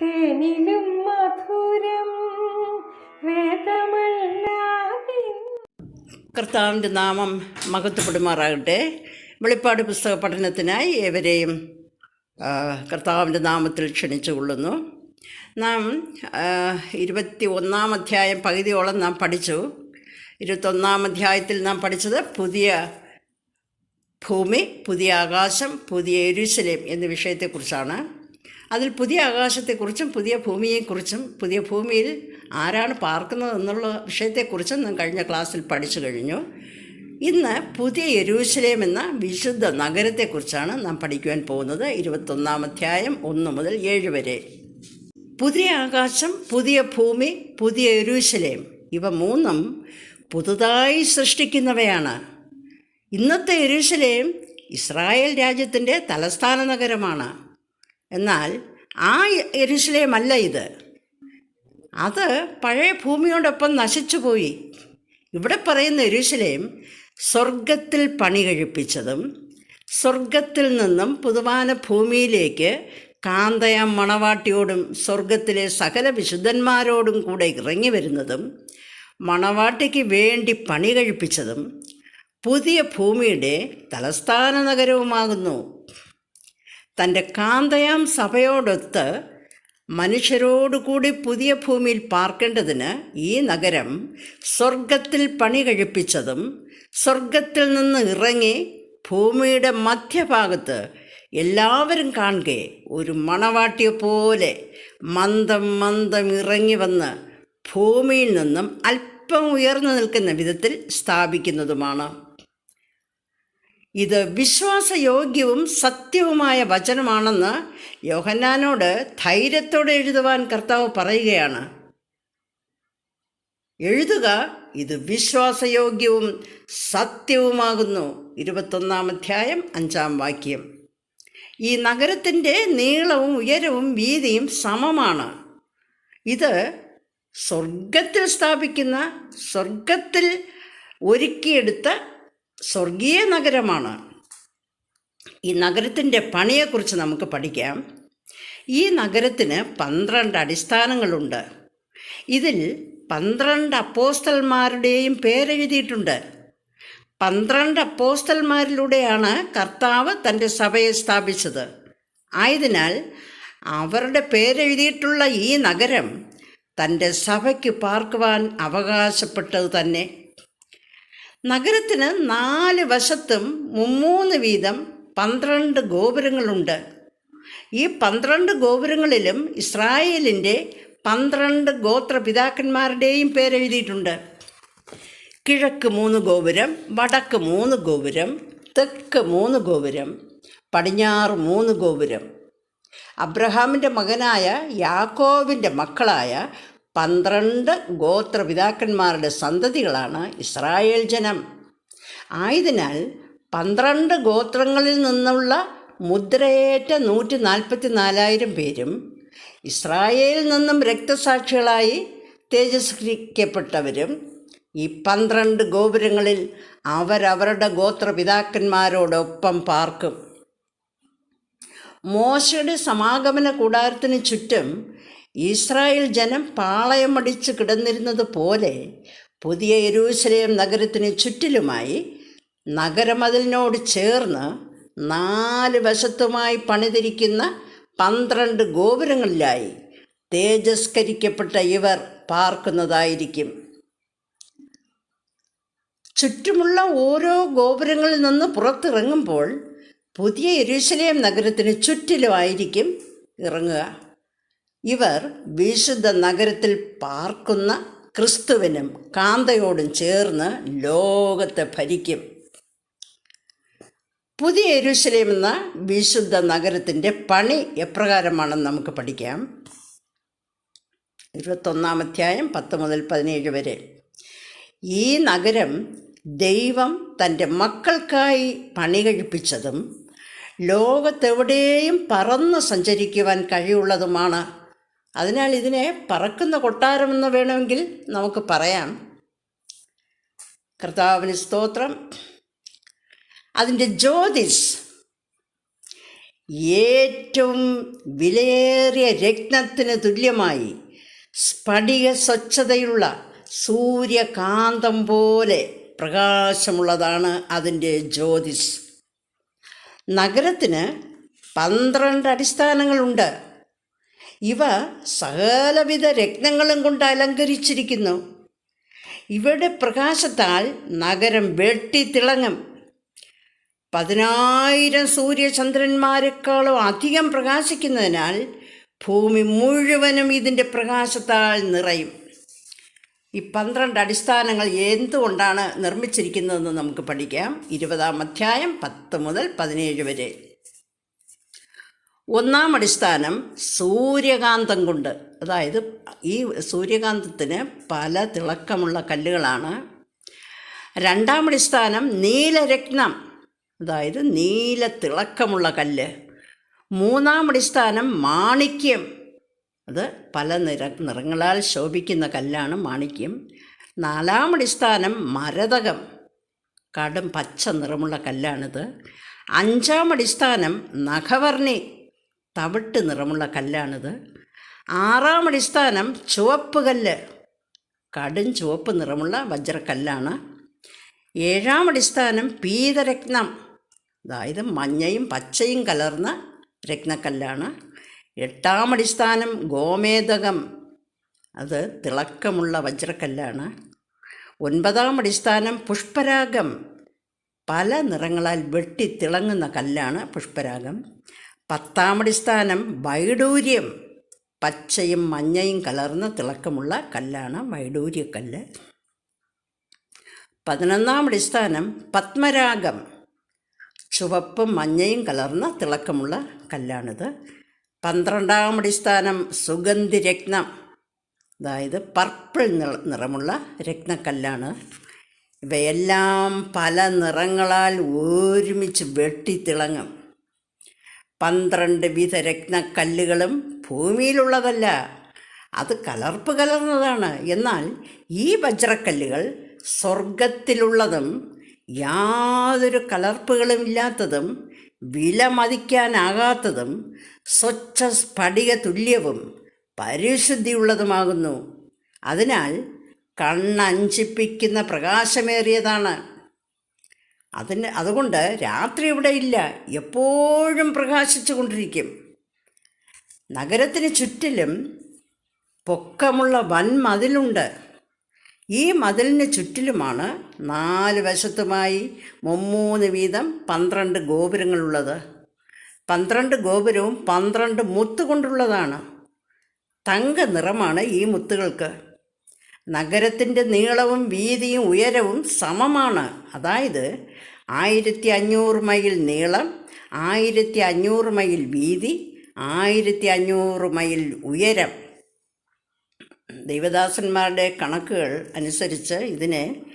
തേനിലും മധുരം കർത്താവിന്റെ നാമം മഹത്വപ്പെടുമാറാകട്ടെ. വെളിപ്പാട് പുസ്തക പഠനത്തിനായി ഏവരെയും കർത്താവിന്റെ നാമത്തിൽ ക്ഷണിച്ചുകൊള്ളുന്നു. നാം ഇരുപത്തി ഒന്നാം അധ്യായം പകുതിയോളം നാം പഠിച്ചു. ഇരുപത്തൊന്നാം അധ്യായത്തിൽ നാം പഠിച്ചത് പുതിയ ഭൂമി പുതിയ ആകാശം പുതിയ എരുസലേം എന്ന വിഷയത്തെക്കുറിച്ചാണ്. അതിൽ പുതിയ ആകാശത്തെക്കുറിച്ചും പുതിയ ഭൂമിയെക്കുറിച്ചും പുതിയ ഭൂമിയിൽ ആരാണ് പാർക്കുന്നത് എന്നുള്ള വിഷയത്തെക്കുറിച്ചും ഞാൻ കഴിഞ്ഞ ക്ലാസ്സിൽ പഠിച്ചു കഴിഞ്ഞു. ഇന്ന് പുതിയ യെരൂശലേം എന്ന വിശുദ്ധ നഗരത്തെക്കുറിച്ചാണ് നാം പഠിക്കുവാൻ പോകുന്നത്. ഇരുപത്തൊന്നാം അധ്യായം ഒന്ന് മുതൽ ഏഴ് വരെ. പുതിയ ആകാശം പുതിയ ഭൂമി പുതിയ യെരൂശലേം. ഇവ മൂന്നും പുതുതായി സൃഷ്ടിക്കുന്നവയാണ്. ഇന്നത്തെ യെരൂശലേം ഇസ്രായേൽ രാജ്യത്തിന്റെ തലസ്ഥാന നഗരമാണ്. എന്നാൽ ആ എരുസലേമല്ല ഇത്. അത് പഴയ ഭൂമിയോടൊപ്പം നശിച്ചുപോയി. ഇവിടെ പറയുന്ന എരുസലേം സ്വർഗത്തിൽ പണി കഴിപ്പിച്ചതും സ്വർഗത്തിൽ നിന്നും പുതുവാന ഭൂമിയിലേക്ക് കാന്തയാം മണവാട്ടിയോടും സ്വർഗത്തിലെ സകല വിശുദ്ധന്മാരോടും കൂടെ ഇറങ്ങി വരുന്നതും മണവാട്ടിക്ക് വേണ്ടി പണി കഴിപ്പിച്ചതും പുതിയ ഭൂമിയുടെ തലസ്ഥാന നഗരവുമാകുന്നു. തന്റെ കാന്തയാം സഭയോടൊത്ത് മനുഷ്യരോടുകൂടി പുതിയ ഭൂമിയിൽ പാർക്കേണ്ടതിന് ഈ നഗരം സ്വർഗത്തിൽ പണി കഴിപ്പിച്ചതും സ്വർഗത്തിൽ നിന്ന് ഇറങ്ങി ഭൂമിയുടെ മധ്യഭാഗത്ത് എല്ലാവരും കാണുകെ ഒരു മണവാട്ടിയെ പോലെ മന്ദം മന്ദം ഇറങ്ങി വന്ന് ഭൂമിയിൽ നിന്നും അല്പം ഉയർന്നു നിൽക്കുന്ന വിധത്തിൽ സ്ഥാപിക്കുന്നതുമാണ്. ഇത് വിശ്വാസയോഗ്യവും സത്യവുമായ വചനമാണെന്ന് യോഹന്നാനോട് ധൈര്യത്തോടെ എഴുതുവാൻ കർത്താവ് പറയുകയാണ്. എഴുതുക ഇത് വിശ്വാസയോഗ്യവും സത്യവുമാകുന്നു. ഇരുപത്തൊന്നാം അധ്യായം അഞ്ചാം വാക്യം. ഈ നഗരത്തിന്റെ നീളവും ഉയരവും വീതിയും സമമാണ്. ഇത് സ്വർഗത്തിൽ സ്ഥാപിക്കുന്ന സ്വർഗത്തിൽ ഒരുക്കിയെടുത്ത സ്വർഗീയ നഗരമാണ്. ഈ നഗരത്തിന്റെ പണിയെക്കുറിച്ച് നമുക്ക് പഠിക്കാം. ഈ നഗരത്തിന് പന്ത്രണ്ട് അടിസ്ഥാനങ്ങളുണ്ട്. ഇതിൽ പന്ത്രണ്ട് അപ്പോസ്റ്റൽമാരുടെയും പേരെഴുതിയിട്ടുണ്ട്. പന്ത്രണ്ട് അപ്പോസ്റ്റൽമാരിലൂടെയാണ് കർത്താവ് തന്റെ സഭയെ സ്ഥാപിച്ചത്. ആയതിനാൽ അവരുടെ പേരെഴുതിയിട്ടുള്ള ഈ നഗരം തന്റെ സഭയ്ക്ക് പാർക്കുവാൻ അവകാശപ്പെട്ടത് തന്നെ. നഗരത്തിന് നാല് വശത്തും മുമ്മൂന്ന് വീതം പന്ത്രണ്ട് ഗോപുരങ്ങളുണ്ട്. ഈ പന്ത്രണ്ട് ഗോപുരങ്ങളിലും ഇസ്രായേലിന്റെ പന്ത്രണ്ട് ഗോത്രപിതാക്കന്മാരുടെയും പേരെഴുതിയിട്ടുണ്ട്. കിഴക്ക് മൂന്ന് ഗോപുരം വടക്ക് മൂന്ന് ഗോപുരം തെക്ക് മൂന്ന് ഗോപുരം പടിഞ്ഞാറ് മൂന്ന് ഗോപുരം. അബ്രഹാമിന്റെ മകനായ യാക്കോവിന്റെ മക്കളായ പന്ത്രണ്ട് ഗോത്രപിതാക്കന്മാരുടെ സന്തതികളാണ് ഇസ്രായേൽ ജനം. ആയതിനാൽ പന്ത്രണ്ട് ഗോത്രങ്ങളിൽ നിന്നുള്ള മുദ്രയേറ്റ നൂറ്റി നാൽപ്പത്തി നാലായിരം പേരും ഇസ്രായേലിൽ നിന്നും രക്തസാക്ഷികളായി തേജസ്കരിക്കപ്പെട്ടവരും ഈ പന്ത്രണ്ട് ഗോപുരങ്ങളിൽ അവരവരുടെ ഗോത്രപിതാക്കന്മാരോടൊപ്പം പാർക്കും. മോശയുടെ സമാഗമന കൂടാരത്തിന് ചുറ്റും ഇസ്രായേൽ ജനം പാളയമടിച്ച് കിടന്നിരുന്നത് പോലെ പുതിയ യെരൂശലേം നഗരത്തിന് ചുറ്റിലുമായി നഗരമതിലിനോട് ചേർന്ന് നാല് വശത്തുമായി പണിതിരിക്കുന്ന പന്ത്രണ്ട് ഗോപുരങ്ങളിലായി തേജസ്കരിക്കപ്പെട്ട ഇവർ പാർക്കുന്നതായിരിക്കും. ചുറ്റുമുള്ള ഓരോ ഗോപുരങ്ങളിൽ നിന്ന് പുറത്തിറങ്ങുമ്പോൾ പുതിയ യെരൂശലേം നഗരത്തിന് ചുറ്റിലുമായിരിക്കും ഇറങ്ങുക. ഇവർ വിശുദ്ധ നഗരത്തിൽ പാർക്കുന്ന ക്രിസ്തുവിനും കാന്തയോടും ചേർന്ന് ലോകത്തെ ഭരിക്കും. പുതിയ എരുശലേം എന്ന വിശുദ്ധ നഗരത്തിന്റെ പണി എപ്രകാരമാണെന്ന് നമുക്ക് പഠിക്കാം. ഇരുപത്തൊന്നാം അധ്യായം പത്ത് മുതൽ പതിനേഴ് വരെ. ഈ നഗരം ദൈവം തന്റെ മക്കൾക്കായി പണി കഴിപ്പിച്ചതും ലോകത്തെവിടെയും പറന്ന് സഞ്ചരിക്കുവാൻ കഴിവുള്ളതുമാണ്. അതിനാൽ ഇതിനെ പറക്കുന്ന കൊട്ടാരമെന്ന് വേണമെങ്കിൽ നമുക്ക് പറയാം. കർത്താവിന് സ്തോത്രം. അതിന്റെ ജ്യോതിസ്. ഏറ്റവും വിലയേറിയ രത്നത്തിന് തുല്യമായി സ്ഫടിക സ്വച്ഛതയുള്ള സൂര്യകാന്തം പോലെ പ്രകാശമുള്ളതാണ് അതിന്റെ ജ്യോതിസ്. നഗരത്തിന് പന്ത്രണ്ട് അടിസ്ഥാനങ്ങളുണ്ട്. ഇവ സകലവിധ രത്നങ്ങളും കൊണ്ട് അലങ്കരിച്ചിരിക്കുന്നു. ഇവയുടെ പ്രകാശത്താൽ നഗരം വെട്ടിത്തിളങ്ങും പതിനായിരം സൂര്യചന്ദ്രന്മാരെക്കാളും അധികം പ്രകാശിക്കുന്നതിനാൽ ഭൂമി മുഴുവനും ഇതിന്റെ പ്രകാശത്താൽ നിറയും. ഈ പന്ത്രണ്ട് അടിസ്ഥാനങ്ങൾ എന്തുകൊണ്ടാണ് നിർമ്മിച്ചിരിക്കുന്നതെന്ന് നമുക്ക് പഠിക്കാം. ഇരുപതാം അധ്യായം പത്ത് മുതൽ പതിനേഴ് വരെ. ഒന്നാം അടിസ്ഥാനം സൂര്യകാന്തം കൊണ്ട്. അതായത് ഈ സൂര്യകാന്തത്തിന് പല തിളക്കമുള്ള കല്ലുകളാണ്. രണ്ടാം അടിസ്ഥാനം നീലരത്നം. അതായത് നീല തിളക്കമുള്ള കല്ല്. മൂന്നാം അടിസ്ഥാനം മാണിക്യം. അത് പല നിറ നിറങ്ങളാൽ ശോഭിക്കുന്ന കല്ലാണ് മാണിക്യം. നാലാമടിസ്ഥാനം മരതകം. കടും പച്ച നിറമുള്ള കല്ലാണിത്. അഞ്ചാം അടിസ്ഥാനം നഖവർണി തവിട്ട് നിറമുള്ള കല്ലാണിത്. ആറാം അടിസ്ഥാനം ചുവപ്പ് കല്ല്. കടും ചുവപ്പ് നിറമുള്ള വജ്രക്കല്ലാണ്. ഏഴാം അടിസ്ഥാനം പീതരത്നം. അതായത് മഞ്ഞയും പച്ചയും കലർന്ന രത്നക്കല്ലാണ്. എട്ടാം അടിസ്ഥാനം ഗോമേതകം അത് തിളക്കമുള്ള വജ്രക്കല്ലാണ്. ഒൻപതാം അടിസ്ഥാനം പുഷ്പരാഗം. പല നിറങ്ങളാൽ വെട്ടി തിളങ്ങുന്ന കല്ലാണ് പുഷ്പരാഗം. പത്താം അടിസ്ഥാനം വൈഡൂര്യം. പച്ചയും മഞ്ഞയും കലർന്ന തിളക്കമുള്ള കല്ലാണ് വൈഡൂര്യക്കല്ല്. പതിനൊന്നാം അടിസ്ഥാനം പത്മരാഗം. ചുവപ്പും മഞ്ഞയും കലർന്ന തിളക്കമുള്ള കല്ലാണിത്. പന്ത്രണ്ടാം അടിസ്ഥാനം സുഗന്ധി രത്നം. അതായത് പർപ്പിൾ നിറമുള്ള രത്നക്കല്ലാണ്. ഇവയെല്ലാം പല നിറങ്ങളാൽ ഒരുമിച്ച് വെട്ടിത്തിളങ്ങും. പന്ത്രണ്ട് വിധ രത്നക്കല്ലുകളും ഭൂമിയിലുള്ളതല്ല അത് കലർപ്പ് കലർന്നതാണ്. എന്നാൽ ഈ വജ്രക്കല്ലുകൾ സ്വർഗത്തിലുള്ളതും യാതൊരു കലർപ്പുകളും ഇല്ലാത്തതും വിലമതിക്കാനാകാത്തതും സ്വച്ഛ സ്ഫടിക തുല്യവും പരിശുദ്ധിയുള്ളതുമാകുന്നു. അതിനാൽ കണ്ണഞ്ചിപ്പിക്കുന്ന പ്രകാശമേറിയതാണ്. അതിന് അതുകൊണ്ട് രാത്രി ഇവിടെ ഇല്ല എപ്പോഴും പ്രകാശിച്ചു കൊണ്ടിരിക്കും. നഗരത്തിന് ചുറ്റിലും പൊക്കമുള്ള വൻ മതിലുണ്ട്. ഈ മതിലിന് ചുറ്റിലുമാണ് നാല് വശത്തുമായി മുമ്മൂന്ന് വീതം പന്ത്രണ്ട് ഗോപുരങ്ങളുള്ളത്. പന്ത്രണ്ട് ഗോപുരവും പന്ത്രണ്ട് മുത്ത് കൊണ്ടുള്ളതാണ്. തങ്ക നിറമാണ് ഈ മുത്തുകൾക്ക്. നഗരത്തിന്റെ നീളവും വീതിയും ഉയരവും സമമാണ്. അതായത് ആയിരത്തി അഞ്ഞൂറ് മൈൽ നീളം ആയിരത്തി അഞ്ഞൂറ് മൈൽ വീതി ആയിരത്തി അഞ്ഞൂറ് മൈൽ ഉയരം. ദേവദാസന്മാരുടെ കണക്കുകൾ അനുസരിച്ച് ഇതിന്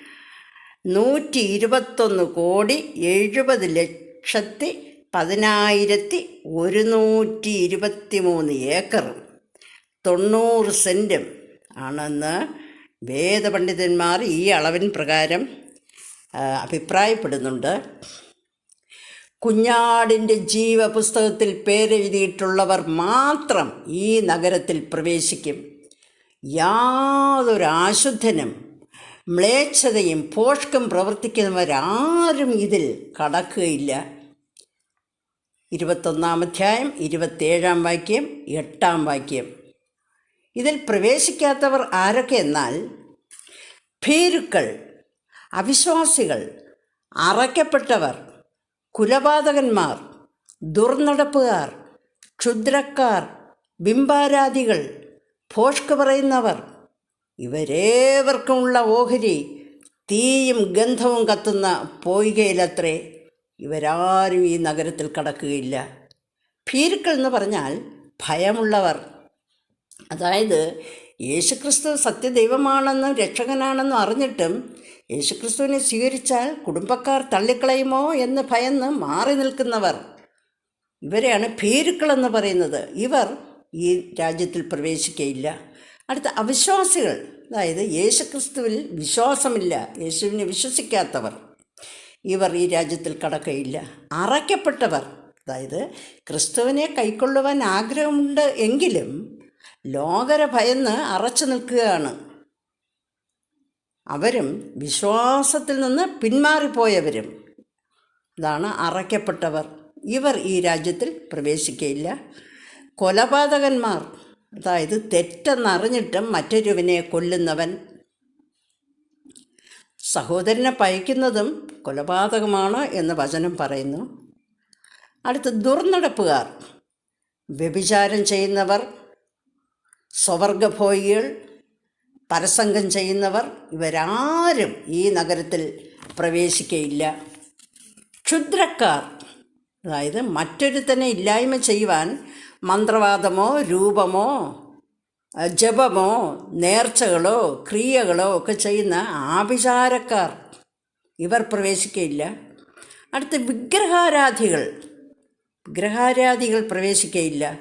നൂറ്റി ഇരുപത്തൊന്ന് കോടി എഴുപത് ലക്ഷത്തി പതിനായിരത്തി ഒരുന്നൂറ്റി ഇരുപത്തി മൂന്ന് ഏക്കറും. തൊണ്ണൂറ് സെന്റും ആണെന്ന് വേദപണ്ഡിതന്മാർ ഈ അളവിൻ പ്രകാരം അഭിപ്രായപ്പെടുന്നുണ്ട്. കുഞ്ഞാടിന്റെ ജീവപുസ്തകത്തിൽ പേരെഴുതിയിട്ടുള്ളവർ മാത്രം ഈ നഗരത്തിൽ പ്രവേശിക്കും. യാതൊരു അശുദ്ധനും മ്ലേച്ഛതയും പോഷ്കം പ്രവർത്തിക്കുന്നവരാരും ഇതിൽ കടക്കുകയില്ല. ഇരുപത്തൊന്നാം അധ്യായം ഇരുപത്തേഴാം വാക്യം എട്ടാം വാക്യം. ഇതിൽ പ്രവേശിക്കാത്തവർ ആരൊക്കെ എന്നാൽ ഭീരുക്കൾ അവിശ്വാസികൾ അറയ്ക്കപ്പെട്ടവർ കുലപാതകന്മാർ ദുർനടപ്പുകാർ ക്ഷുദ്രക്കാർ ബിംബാരാധികൾ ഭോഷ്ക് പറയുന്നവർ ഇവരേവർക്കുമുള്ള ഓഹരി തീയും ഗന്ധവും കത്തുന്ന പോയികയിലത്രേ ഇവരാരും ഈ നഗരത്തിൽ കടക്കുകയില്ല. ഭീരുക്കൾ എന്ന് പറഞ്ഞാൽ ഭയമുള്ളവർ. അതായത് യേശുക്രിസ്തു സത്യദൈവമാണെന്നും രക്ഷകനാണെന്നും അറിഞ്ഞിട്ടും യേശുക്രിസ്തുവിനെ സ്വീകരിച്ചാൽ കുടുംബക്കാർ തള്ളിക്കളയുമോ എന്ന് ഭയന്ന് മാറി നിൽക്കുന്നവർ. ഇവരെയാണ് ഭീരുക്കളെന്ന് പറയുന്നത്. ഇവർ ഈ രാജ്യത്തിൽ പ്രവേശിക്കയില്ല. അടുത്ത അവിശ്വാസികൾ. അതായത് യേശുക്രിസ്തുവിൽ വിശ്വാസമില്ല. യേശുവിനെ വിശ്വസിക്കാത്തവർ. ഇവർ ഈ രാജ്യത്തിൽ കടക്കയില്ല. അറയ്ക്കപ്പെട്ടവർ. അതായത് ക്രിസ്തുവിനെ കൈക്കൊള്ളുവാൻ ആഗ്രഹമുണ്ട് എങ്കിലും ലോകര ഭയന്ന് അറച്ചു നിൽക്കുകയാണ്. അവരും വിശ്വാസത്തിൽ നിന്ന് പിന്മാറിപ്പോയവരും. ഇതാണ് അറയ്ക്കപ്പെട്ടവർ. ഇവർ ഈ രാജ്യത്തിൽ പ്രവേശിക്കയില്ല. കൊലപാതകന്മാർ. അതായത് തെറ്റെന്നറിഞ്ഞിട്ടും മറ്റൊരുവിനെ കൊല്ലുന്നവൻ സഹോദരനെ പയക്കുന്നതും കൊലപാതകമാണ് എന്ന് വചനം പറയുന്നു. അടുത്ത് ദുർനടപ്പുകാർ വ്യഭിചാരം ചെയ്യുന്നവർ സ്വവർഗഭോയികൾ പരസംഗം ചെയ്യുന്നവർ ഇവരാരും ഈ നഗരത്തിൽ പ്രവേശിക്കയില്ല. ക്ഷുദ്രക്കാർ അതായത് മറ്റൊരുത്തനെ ഇല്ലായ്മ ചെയ്യുവാൻ മന്ത്രവാദമോ രൂപമോ ജപമോ നേർച്ചകളോ ക്രിയകളോ ഒക്കെ ചെയ്യുന്ന ആഭിചാരക്കാർ. ഇവർ പ്രവേശിക്കയില്ല. അടുത്ത് വിഗ്രഹാരാധികൾ. വിഗ്രഹാരാധികൾ പ്രവേശിക്കയില്ല.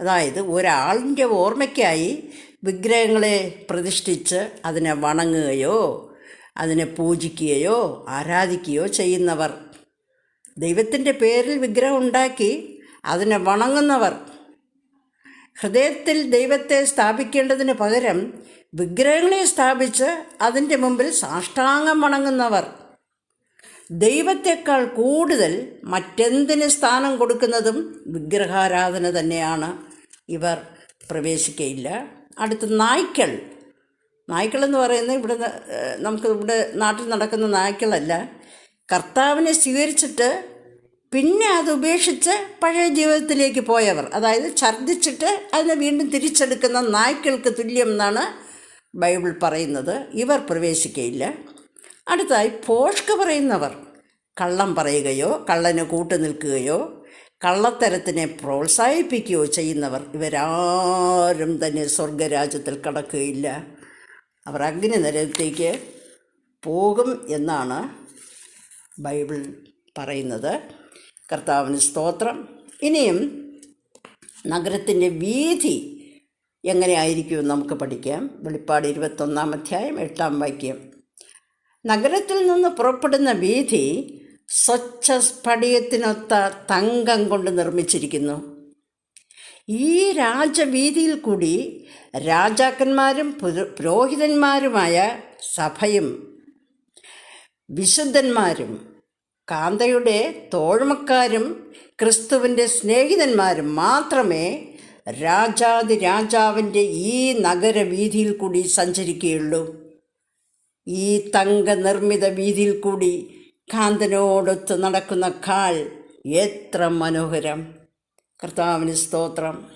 അതായത് ഒരാളിന്റെ ഓർമ്മയ്ക്കായി വിഗ്രഹങ്ങളെ പ്രതിഷ്ഠിച്ച് അതിനെ വണങ്ങുകയോ അതിനെ പൂജിക്കുകയോ ആരാധിക്കുകയോ ചെയ്യുന്നവർ. ദൈവത്തിന്റെ പേരിൽ വിഗ്രഹം ഉണ്ടാക്കി അതിനെ വണങ്ങുന്നവർ. ഹൃദയത്തിൽ ദൈവത്തെ സ്ഥാപിക്കേണ്ടതിന് പകരം വിഗ്രഹങ്ങളെ സ്ഥാപിച്ച് അതിന്റെ മുമ്പിൽ സാഷ്ടാംഗം വണങ്ങുന്നവർ. ദൈവത്തെക്കാൾ കൂടുതൽ മറ്റെന്തിന് സ്ഥാനം കൊടുക്കുന്നതും വിഗ്രഹാരാധന തന്നെയാണ്. ഇവർ പ്രവേശിക്കയില്ല. അടുത്ത് നായ്ക്കൾ. നായ്ക്കൾ എന്ന് പറയുന്നത് ഇവിടെ നമുക്ക് ഇവിടെ നാട്ടിൽ നടക്കുന്ന നായ്ക്കളല്ല. കർത്താവിനെ സ്വീകരിച്ചിട്ട് പിന്നെ അത് ഉപേക്ഷിച്ച് പഴയ ജീവിതത്തിലേക്ക് പോയവർ അതായത് ഛർദ്ദിച്ചിട്ട് അതിനെ വീണ്ടും തിരിച്ചെടുക്കുന്ന നായ്ക്കൾക്ക് തുല്യം എന്നാണ് ബൈബിൾ പറയുന്നത്. ഇവർ പ്രവേശിക്കയില്ല. അടുത്തായി പോഷ്ക പറയുന്നവർ കള്ളം പറയുകയോ കള്ളന് കൂട്ടു നിൽക്കുകയോ കള്ളത്തരത്തിനെ പ്രോത്സാഹിപ്പിക്കുകയോ ചെയ്യുന്നവർ ഇവരാരും തന്നെ സ്വർഗരാജ്യത്തിൽ കടക്കുകയില്ല. അവർ അഗ്നി നരകത്തേക്ക് പോകും എന്നാണ് ബൈബിൾ പറയുന്നത്. കർത്താവിന് സ്തോത്രം. ഇനിയും നഗരത്തിന്റെ വീതി എങ്ങനെയായിരിക്കുമെന്ന് നമുക്ക് പഠിക്കാം. വെളിപ്പാട് ഇരുപത്തൊന്നാം അധ്യായം എട്ടാം വാക്യം. നഗരത്തിൽ നിന്ന് പുറപ്പെടുന്ന വീഥി സ്വച്ഛ സ്ഫടികത്തിനൊത്ത തങ്കം കൊണ്ട് നിർമ്മിച്ചിരിക്കുന്നു. ഈ രാജവീതിയിൽ കൂടി രാജാക്കന്മാരും പുരോഹിതന്മാരുമായ സഭയും വിശുദ്ധന്മാരും കാന്തയുടെ തോഴ്മക്കാരും ക്രിസ്തുവിന്റെ സ്നേഹിതന്മാരും മാത്രമേ രാജാതി രാജാവിന്റെ ഈ നഗരവീതിയിൽ കൂടി സഞ്ചരിക്കുകയുള്ളൂ. ഈ തങ്ക നിർമ്മിത വീതിയിൽ കൂടി കാന്തനോടൊത്ത് നടക്കുന്ന കാൽ എത്ര മനോഹരം. കർത്താവിന് സ്തോത്രം.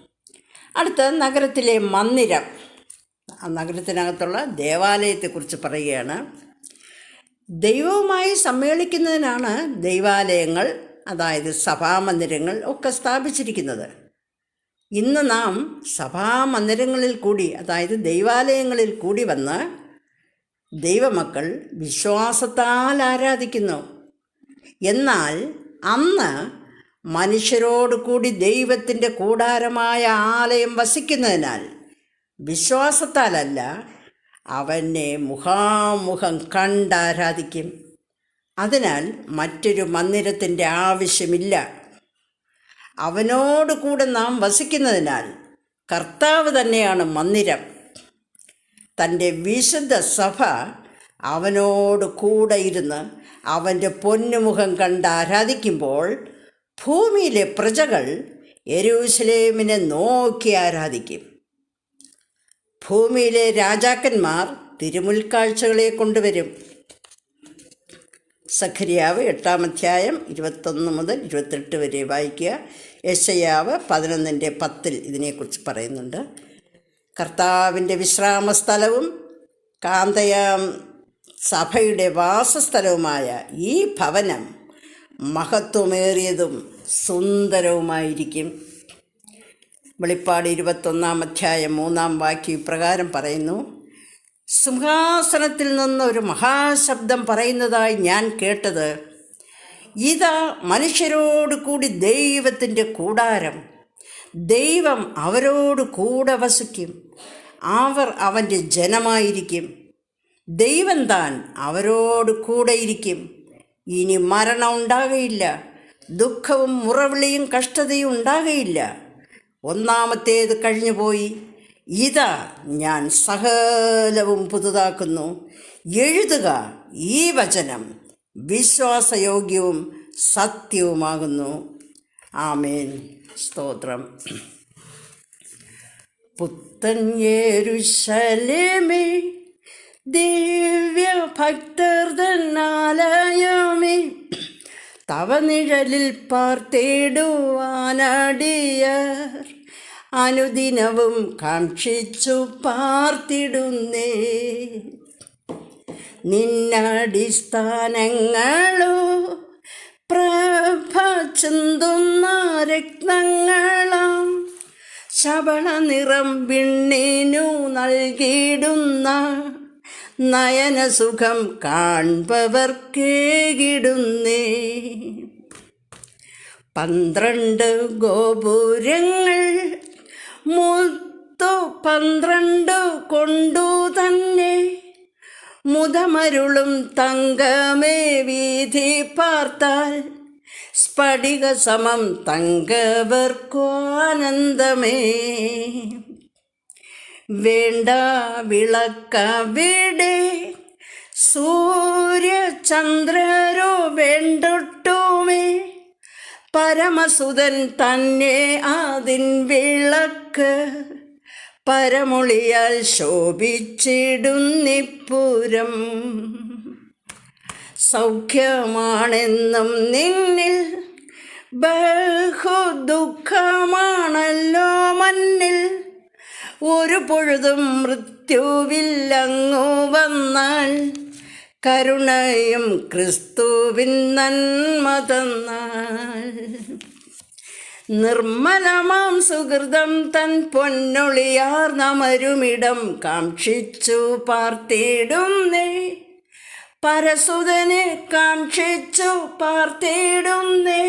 അടുത്ത നഗരത്തിലെ മന്ദിരം. ആ നഗരത്തിനകത്തുള്ള ദേവാലയത്തെക്കുറിച്ച് പറയുകയാണ്. ദൈവവുമായി സമ്മേളിക്കുന്നതിനാണ് ദൈവാലയങ്ങൾ അതായത് സഭാമന്ദിരങ്ങൾ ഒക്കെ സ്ഥാപിച്ചിരിക്കുന്നത്. ഇന്ന് നാം സഭാമന്ദിരങ്ങളിൽ കൂടി അതായത് ദൈവാലയങ്ങളിൽ കൂടി വന്ന് ദൈവമക്കൾ വിശ്വാസത്താൽ ആരാധിക്കുന്നു. എന്നാൽ അന്ന് മനുഷ്യരോട് കൂടി ദൈവത്തിന്റെ കൂടാരമായ ആലയം വസിക്കുന്നതിനാൽ വിശ്വാസത്താലല്ല അവനെ മുഖാമുഖം കണ്ടാരാധിക്കും. അതിനാൽ മറ്റൊരു മന്ദിരത്തിന്റെ ആവശ്യമില്ല. അവനോട് കൂടെ നാം വസിക്കുന്നതിനാൽ കർത്താവ് തന്നെയാണ് മന്ദിരം. തന്റെ വിശുദ്ധ സഭ അവനോട് കൂടെ ഇരുന്ന് അവന്റെ പൊന്നുമുഖം കണ്ട് ആരാധിക്കുമ്പോൾ ഭൂമിയിലെ പ്രജകൾ യെരൂശലേമിനെ നോക്കി ആരാധിക്കും. ഭൂമിയിലെ രാജാക്കന്മാർ തിരുമുൽക്കാഴ്ചകളെ കൊണ്ടുവരും. സഖരിയാവ് എട്ടാം അധ്യായം ഇരുപത്തൊന്ന് മുതൽ ഇരുപത്തെട്ട് വരെ വായിക്കുക. യശയാവ് പതിനൊന്നിന്റെ പത്തിൽ ഇതിനെക്കുറിച്ച് പറയുന്നുണ്ട്. കർത്താവിന്റെ വിശ്രാമ സ്ഥലവും കാന്തയാം സഭയുടെ വാസസ്ഥലവുമായ ഈ ഭവനം മഹത്വമേറിയതും സുന്ദരവുമായിരിക്കും. വെളിപ്പാട് ഇരുപത്തൊന്നാം അധ്യായം മൂന്നാം വാക്യം ഇപ്രകാരം പറയുന്നു. സിംഹാസനത്തിൽ നിന്ന് ഒരു മഹാശബ്ദം പറയുന്നതായി ഞാൻ കേട്ടത്. ഇതാ മനുഷ്യരോട് കൂടി ദൈവത്തിന്റെ കൂടാരം. ദൈവം അവരോട് കൂടെ വസിക്കും. അവർ അവന്റെ ജനമായിരിക്കും. ദൈവം താൻ അവരോട് കൂടെയിരിക്കും ഇനി മരണം ഉണ്ടാകയില്ല. ദുഃഖവും മുറവിളിയും കഷ്ടതയും ഉണ്ടാകയില്ല. ഒന്നാമത്തേത് കഴിഞ്ഞുപോയി. ഇതാ ഞാൻ സകലവും പുതുതാക്കുന്നു. എഴുതുക ഈ വചനം വിശ്വാസയോഗ്യവും സത്യവുമാകുന്നു. ആമേൻ. സ്തോത്രം. പുത്തൻ യേരുശലേമേ ദിവ്യ ഭക്തർ തന്നാലയമേ തവ നിഴലിൽ അനുദിനവും കാക്ഷിച്ചു പാർത്തിടുന്നേ. നിന്നടിസ്ഥാനങ്ങളോ പ്രഭ ചിന്തുന്ന രത്നങ്ങളാം ശബള നിറം വിണ്ണിനു നൽകിയിടുന്ന നയനസുഖം കാൺപവർക്കേകിടുന്നേ പന്ത്രണ്ട് ഗോപുരങ്ങൾ മുത്തു പന്ത്രണ്ട് കൊണ്ടു തന്നെ. മുതമരുളും തങ്കമേ വീതി പാർത്താൽ. സ്ഫടിക സമം തങ്കവർക്കാനന്ദമേ വേണ്ട വിളക്കവിടെ സൂര്യചന്ദ്രരോ വേണ്ടൊട്ടുമേ. പരമസുതൻ തന്നെ അതിൻ വിളക്ക്. പരമൊളിയാൽ ശോഭിച്ചിടുന്നിപ്പുരം സൗഖ്യമാണെന്നും നിന്നിൽ ബഹു ദുഃഖമാണല്ലോ മന്നിൽ ഒരു പൊഴുതും മൃത്യുവില്ലങ്ങു വന്നാൽ കരുണയും ക്രിസ്തുവിൻ നന്മ തന്നാൽ നിർമ്മലമാം സുഹൃതം തൻ പൊന്നൊളിയാർ നമരുമിടം കാക്ഷിച്ചു പാർത്തിടുന്നേ പരസുതനെ കാക്ഷിച്ചു പാർത്തിടുന്നേ